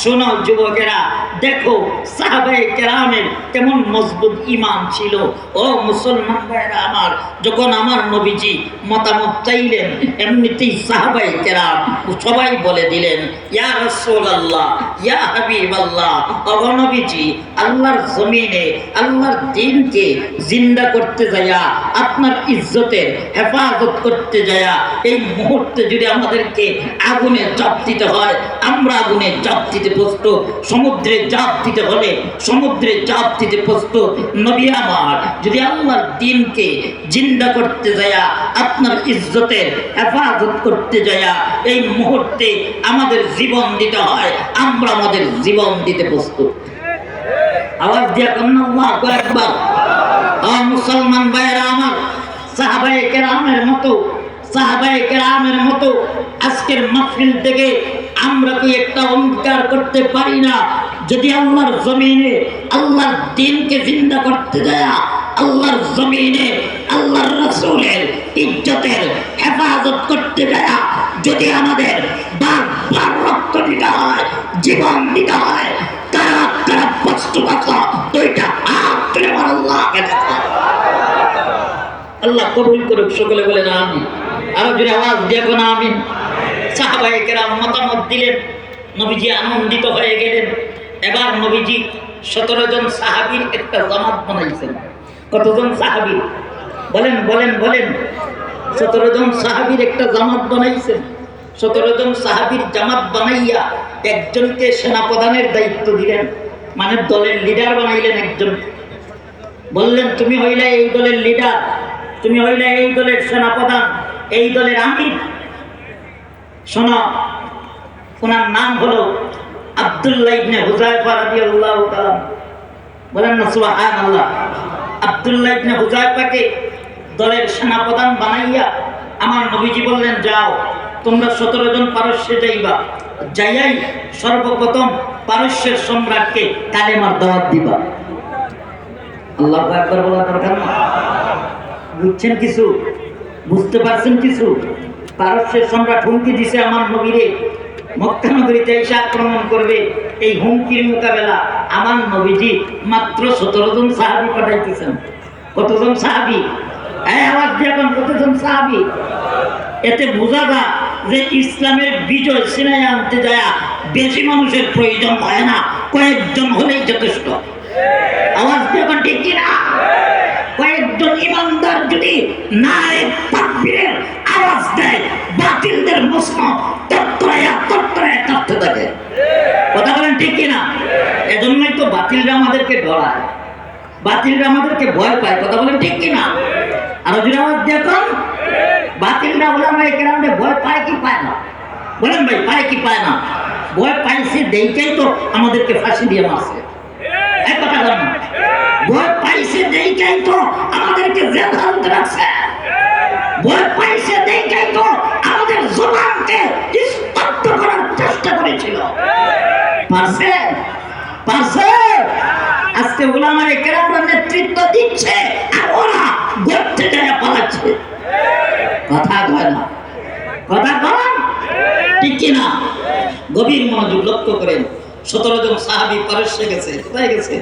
শোনো যুবকেরা, দেখো সাহাবায়ে কেরামের কেমন মজবুত ইমান ছিল। ও মুসলমান ভাইরা আমার, যখন আমার নবীজি মতামত চাইলেন, এমনিতেই সাহাবায়ে কেরাম সবাই বলে দিলেন, ইয়া রাসূলুল্লাহ, ইয়া হাবিবাল্লাহ ও নবীজি, আল্লাহর জমিনে, আল্লাহর দিনকে জিন্দা করতে যায়া আপনার ইজ্জতের হেফাজত করতে যায়া এই মুহূর্তে যদি আমাদেরকে আগুনে চাপ দিতে হয়, আমরা আগুনে চাপ দিতে প্রস্তুত, সমুদ্রে চাপ দিতে হলে সমুদ্রে চাপ দিতে প্রস্তুত। নবী আমার, যদি আল্লাহর দিনকে জিন্দা করতে যায়া, আপনার ইজ্জতের হেফাজত করতে যায়া, এই মুহূর্তে আমাদের জীবন দিতে হয়, আমরা আমাদের জীবন দিতে প্রস্তুত। আওয়াজ দিয়া কন্যা একবার মুসলমান ভাইয়েরা আমার, সাহাবায়ে কেরামের মতো, সাহাবায়ে কেরামের মতো, আজকের মাহফিল থেকে আমরা কি একটা অঙ্গীকার করতে পারি না। যদি আল্লাহর জমিনে আল্লাহর দিনকে জিন্দা করতে দেয়া, আল্লাহর জমিনে আল্লাহর রসুলের ইজ্জতের হেফাজত করতে দেয়া, যদি আমাদের বারবার রক্ত দিতে হয়, জীবন দিতে হয় কারা কারা কষ্ট পাচ্ছ দুইটা হাত তুলে আমার আল্লাহকে দেখো আল্লাহ কবুল করুক, সকলে বলে না আমি আরও জোরে আওয়াজ দেখো না আমি সাহাবাহিকেরা মতামত দিলেন, নবীজি আনন্দিত হয়ে গেলেন। এবার নবীজি সতেরো জন সাহাবীর একটা জামাত বানাইছেন। কতজন সাহাবী? বলেন বলেন বলেন। সতেরো জন সাহাবীর একটা জামাত বানাইছেন। সতেরো জন সাহাবীর জামাত বানাইয়া একজনকে সেনাপ্রধানের দায়িত্ব দিলেন। মানে দলের লিডার বানাইলেন একজন। বললেন, তুমি হইলে এই দলের লিডার, তুমি হইলে এই দলের সেনাপ্রধান, এই দলের আমির শোনো, ওনার নাম হলো আব্দুল্লাহ ইবনে হুজাইফা রাদিয়াল্লাহু তাআলা। বলেন না, সুবহানাল্লাহ। আব্দুল্লাহ ইবনে হুজাইফাকে দলের সেনাপ্রধান বানাইয়া আমার নবীজি বললেন, যাও, তোমরা সতেরো জন পারস্যে যাইবা। যাইয়াই সর্বপ্রথম পারস্যের সম্রাটকে কালেমার দাওয়াত দিবা। আল্লাহ একবার বলা দরকার না বুঝছেন কিছু? বুঝতে পারছেন কিছু? পারস্যের সম্রাট হুমকি দিছে আমার নবীরে। মক্কা নগরীতে এসে আক্রমণ করবে। এই হুমকির মোকাবেলা আমার নবীজি মাত্র সতেরো জন সাহাবি পাঠাইতেছেন। কতজন সাহাবি? হ্যাঁ আওয়াজ দিয়ে কতজন সাহাবি? এতে বোঝা যা যে ইসলামের বিজয় সিনায় আনতে যায় বেশি মানুষের প্রয়োজন হয় না, কয়েকজন হলেই যথেষ্ট। আওয়াজ দিয়ে এখন ঠিক কিনা? কয়েকজন ইমানদার যদি তাকবীরের আওয়াজ দেয়, বাতিলদের প্রশ্ন তত্ত্বয়া তত্ত্বয়া কাঁপতে থাকে। কথা বলেন ঠিক কিনা? এজন্যই তো বাতিলরা আমাদেরকে ডরায়। বাতিলরা আমাদেরকে ভয় পায়। কথা বলেন ঠিক কিনা? আর যদি আওয়াজ দেখুন বাতিলরা বলে আমরা এখানে ভয় পায় কি পায় না? বলেন ভাই, পায় কি পায় না? ভয় পাইছে দেখেই তো আমাদেরকে ফাঁসি দিয়ে মারছে। এক কথা বলেন। ভয় পাইছে দেখেই তো আমাদেরকে জেল হাজতে রাখছে। ভয় পাইছে দেখেই তো আমাদের জবানকে স্তব্ধ করার চেষ্টা করেছিল। পারছে? পারছে? আজকে ওলামারে কেরামরা নেতৃত্ব দিচ্ছে আর ওরা গড়তে যায় পালাচ্ছে। কথা কয় না। কথা কন ঠিক কিনা? গভীর মনোযোগ লক্ষ্য করেন। সতেরো জন সাহাবি পারস্যে গেছে, কোথায় গেছে?